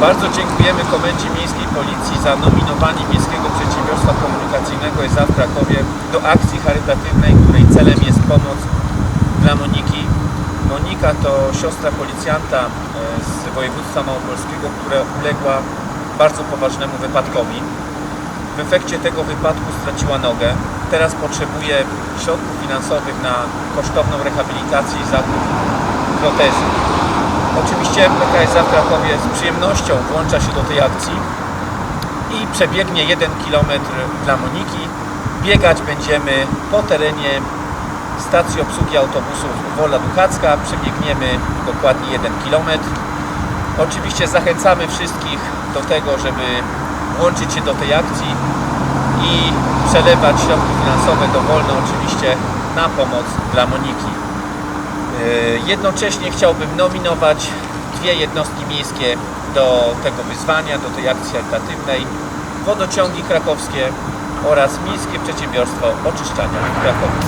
Bardzo dziękujemy Komendzie Miejskiej Policji za nominowanie Miejskiego Przedsiębiorstwa Komunikacyjnego ESA w Krakowie do akcji charytatywnej, której celem jest pomoc dla Moniki. Monika to siostra policjanta e, z województwa małopolskiego, która uległa bardzo poważnemu wypadkowi. W efekcie tego wypadku straciła nogę. Teraz potrzebuje środków finansowych na kosztowną rehabilitację i zakup protezy. Oczywiście PKSA w Krakowie z przyjemnością włącza się do tej akcji i przebiegnie 1 km dla Moniki. Biegać będziemy po terenie stacji obsługi autobusów Wola Duchacka. Przebiegniemy dokładnie 1 km. Oczywiście zachęcamy wszystkich do tego, żeby włączyć się do tej akcji i przelewać środki finansowe dowolne oczywiście na pomoc dla Moniki. Yy, Jednocześnie chciałbym nominować dwie jednostki miejskie do tego wyzwania, do tej akcji charytatywnej. Wodociągi krakowskie oraz Miejskie Przedsiębiorstwo Oczyszczania w Krakowie.